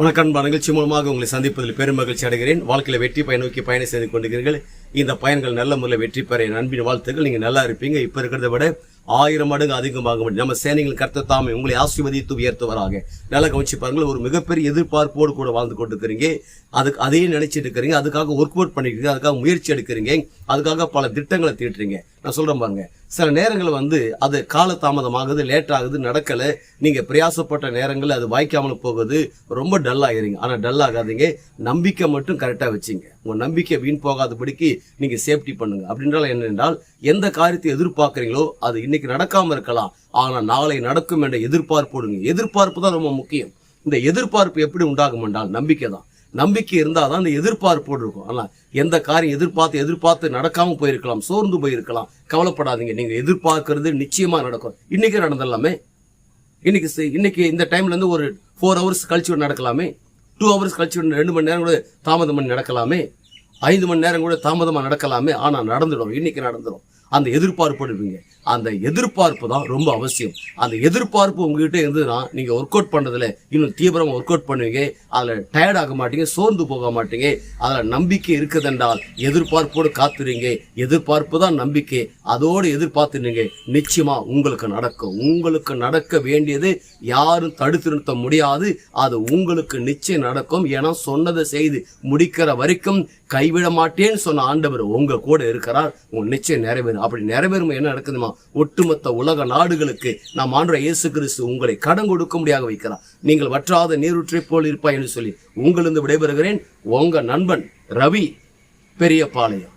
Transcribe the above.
வணக்கம் நான் நிகழ்ச்சி மூலமாக உங்களை சந்திப்பதில் பெரும் மகிழ்ச்சி அடைகிறேன். வாழ்க்கையில் வெற்றி பயன் நோக்கி பயணம் செய்து கொண்டிருக்கிறீர்கள். இந்த பயன்கள் நல்ல முறையில் வெற்றி பெற நண்பின் வாழ்த்துக்கள். நீங்க நல்லா இருப்பீங்க. இப்ப இருக்கிறத விட ஆயிரம் மடங்கு அதிகமாக முடியும் நம்ம சேனைகள் கர்த்த தாமே உங்களை ஆசீர்வதித்து உயர்த்துவராக. நல்லா கவனிச்சு பாருங்கள் ஒரு மிகப்பெரிய எதிர்பார்ப்போடு கூட வாழ்ந்து கொண்டிருக்கிறீங்க. அதுக்கு அதையும் நினைச்சிட்டு இருக்கிறீங்க. அதுக்காக ஒர்க் அவுட் பண்ணிக்கிறீங்க அதுக்காக முயற்சி எடுக்கிறீங்க. அதுக்காக பல திட்டங்களை தீட்டுறீங்க. நான் சொல்கிறேன் பாருங்க. சில நேரங்கள் வந்து அது கால தாமதமாகுது லேட் ஆகுது நீங்கள் பிரயாசப்பட்ட நேரங்கள் அது வாய்க்காமல் போகுது. ரொம்ப டல் ஆகிறீங்க ஆனா டல் ஆகாதீங்க. நம்பிக்கை மட்டும் கரெக்டாக வச்சுங்க. உங்கள் நம்பிக்கை வீண் போகாதபடிக்கு நீங்கள் சேஃப்டி பண்ணுங்க. அப்படின்றால் என்னென்றால் எந்த காரியத்தை எதிர்பார்க்குறீங்களோ அது இன்னைக்கு நடக்காமல் இருக்கலாம். ஆனால் நாளை நடக்கும் என்ற எதிர்பார்ப்போடுங்க. எதிர்பார்ப்பு தான் ரொம்ப முக்கியம். இந்த எதிர்பார்ப்பு எப்படி உண்டாகும் என்றால் நம்பிக்கை தான். நம்பிக்கை இருந்தால் தான் அந்த எதிர்பார்ப்போடு இருக்கும். ஆனால் எந்த காரியம் எதிர்பார்த்து எதிர்பார்த்து நடக்காமல் போயிருக்கலாம் சோர்ந்து போயிருக்கலாம். கவலைப்படாதீங்க. நீங்கள் எதிர்பார்க்கறது நிச்சயமாக நடக்கும். இன்றைக்கே நடந்துடலாமே? இன்னைக்கு இன்னைக்கு இந்த டைம்லேருந்து ஒரு ஃபோர் ஹவர்ஸ் கழிச்சு நடக்கலாமே? டூ ஹவர்ஸ் கழிச்சு ரெண்டு மணி நேரம் கூட தாமதம் பண்ணி நடக்கலாமே? ஐந்து மணி நேரம் கூட தாமதமாக நடக்கலாமே? ஆனால் நடந்துடும். இன்னைக்கு நடந்துடும். அந்த எதிர்பார்ப்பு இருப்பீங்க அந்த எதிர்பார்ப்பு தான் ரொம்ப அவசியம். அந்த எதிர்பார்ப்பு உங்ககிட்ட இருந்ததுன்னா நீங்கள் ஒர்க் அவுட் பண்ணுறதுல இன்னும் தீவிரமாக ஒர்க் அவுட் பண்ணுவீங்க. அதில் டயர்ட் ஆக மாட்டீங்க சோர்ந்து போக மாட்டீங்க. அதில் நம்பிக்கை இருக்குதென்றால் எதிர்பார்ப்போடு காத்துறீங்க எதிர்பார்ப்பு தான் நம்பிக்கை. அதோடு எதிர்பார்த்துருங்க. நிச்சயமாக உங்களுக்கு நடக்கும். உங்களுக்கு நடக்க வேண்டியது யாரும் தடுத்து நிறுத்த முடியாது. அது உங்களுக்கு நிச்சயம் நடக்கும். ஏன்னா சொன்னதை செய்து முடிக்கிற வரைக்கும் கைவிட மாட்டேன்னு சொன்ன ஆண்டவர் உங்க கூட இருக்கிறார். உங்க நிச்சயம் நிறைவேறும் அப்படி நிறைவேறும் என்ன நடக்குதுமா? ஒட்டுமொத்த உலக நாடுகளுக்கு நாம் ஆண்ட இயேசு கிறிஸ்து உங்களை கடன் கொடுக்க முடியாத வைக்கிறார். நீங்கள் வற்றாத நீருற்றை போல் இருப்பாய் என்று சொல்லி உங்களிருந்து விடைபெறுகிறேன். உங்க நண்பன் ரவி பெரியபாளையம்